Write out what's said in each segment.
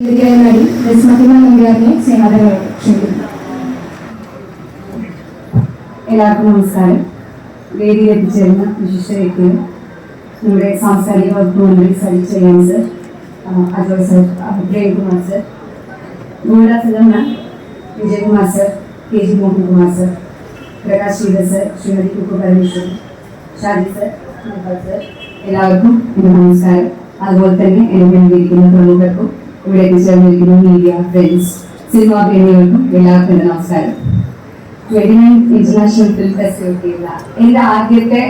വേദിക്കായി രസ്മതിമ നമ്പ്യാറിനെ സ്നേഹാദരവ് ക്ഷണിക്കുന്നു എല്ലാവർക്കും നമസ്കാരം വേദിയിൽ എത്തിച്ചേർന്ന വിശിഷ്ട വ്യക്തികൾ നമ്മുടെ സാംസ്കാരിക വകുപ്പ് മന്ത്രി സജി ചെയ്യാൻ sir Ajoy sir Premkumar sir goda film ma'am Vijayakumar sir K G Mohankumar sir Prakash Sreedhar sir Shrimati Kukku Parameswaran Shaji sir Nepal sir എല്ലാവർക്കും എൻ്റെ നമസ്കാരം അതുപോലെ തന്നെ എന്നെ വേണ്ടിയിരിക്കുന്ന പ്രമുഖർക്കും ഇവിടെ എത്തിച്ചേർന്നിരിക്കുന്ന മീഡിയ ഫ്രണ്ട്സ് സിനിമാ പ്രേമികൾക്കും എല്ലാവർക്കും എന്റെ നമസ്കാരം. ട്വന്റി നയൻ ഇന്റർനാഷണൽ ഫിലിം ഫെസ്റ്റിവലിലുള്ള എന്റെ ആദ്യത്തെ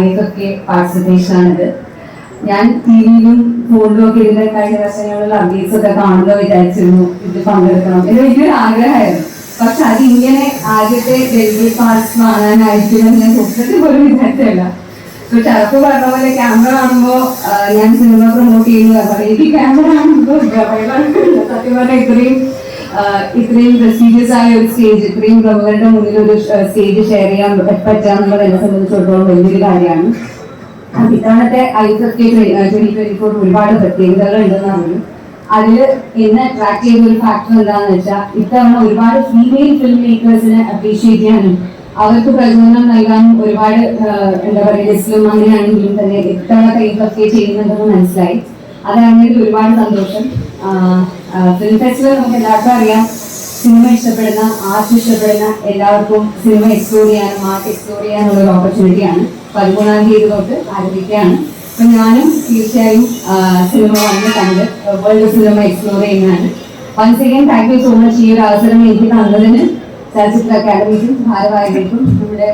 ഐതൊക്കെ പാർട്ടിസിപ്പേഷൻ ആണിത്. ഞാൻ ടി വിയിലും ഫോണിലും ഒക്കെ ഇതിന്റെ കഴിഞ്ഞ വർഷങ്ങളിലുള്ള അപ്ഡേറ്റ്സ് ഒക്കെ കാണുക വിചാരിച്ചിരുന്നു. ഇത് പങ്കെടുക്കണം. എന്ന് വലിയൊരു ആഗ്രഹമായിരുന്നു. പക്ഷെ അത് ഇങ്ങനെ ആദ്യത്തെ ഡൽഹി പാർട്സ് വാങ്ങാനായിരിക്കും ഞാൻ പോലും വിചാരിച്ചല്ല ചരക്ക് പറഞ്ഞ പോലെ ക്യാമറ കാണുമ്പോ ഞാൻ സിനിമ പ്രൊമോട്ട് ചെയ്യുന്നു പറഞ്ഞു എനിക്ക് ക്യാമറ കാണുമ്പോൾ സത്യം പറഞ്ഞാൽ ഇത്രയും ഇത്രയും പ്രസ്റ്റീജിയസ് ആയ ഒരു സ്റ്റേജ് ഇത്രയും പ്രമുഖരുടെ മുന്നിൽ ഒരു സ്റ്റേജ് ഷെയർ ചെയ്യാൻ പറ്റാന്നുള്ളത് എന്നെ സംബന്ധിച്ചിടത്തോളം വലിയൊരു കാര്യമാണ്. ഇത്തവണത്തെ ഐ ഐസൊക്കെ ട്വന്റി ട്വന്റി ഫോർ ഒരുപാട് പ്രത്യേകതകൾ ഉണ്ടെന്ന് പറഞ്ഞു എന്നെ അട്രാക്ട് ചെയ്ത ഒരു ഫാക്ടർ എന്താണെന്ന് വെച്ചാൽ ഇത്തവണ ഒരുപാട് ഫീമെയിൽ ഫിലിം മേക്കേഴ്സിനെ അപ്രീഷിയേറ്റ് ചെയ്യാനും അവർക്ക് പ്രചോദനം നൽകാൻ ഒരുപാട് എന്താ പറയുക ലിസ്റ്റിലും അങ്ങനെയാണെങ്കിലും തന്നെ ഇത്തവണ കൈപ്പൊക്കെ ചെയ്യുന്നുണ്ടെന്ന് മനസ്സിലായി. അതാണെങ്കിൽ ഒരുപാട് സന്തോഷം. ഫിലിം ഫെസ്റ്റിവൽ നമുക്ക് എല്ലാവർക്കും അറിയാം. സിനിമ ഇഷ്ടപ്പെടുന്ന ആർട്ട് ഇഷ്ടപ്പെടുന്ന എല്ലാവർക്കും സിനിമ എക്സ്പ്ലോർ ചെയ്യാനും ആർട്ട് എക്സ്പ്ലോർ ചെയ്യാനുള്ള ഒരു ഓപ്പർച്യൂണിറ്റിയാണ് പതിമൂന്നാം തീയതി തൊട്ട് ആരംഭിക്കുകയാണ്. അപ്പൊ ഞാനും തീർച്ചയായും സിനിമ വന്ന് കണ്ട് വേൾഡ് സിനിമ എക്സ്പ്ലോർ ചെയ്യുന്നതാണ്. Once again thank you so much ഈ ഒരു അവസരം എനിക്ക് തന്നതിന്. ചലച്ചിത്ര അക്കാദമിക്കും ഭാരവാഹികൾക്കും നമ്മുടെ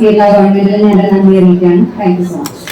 കേരള ഗവൺമെന്റിന് ഞാൻ നന്ദി അറിയിക്കുകയാണ്. Thank you so much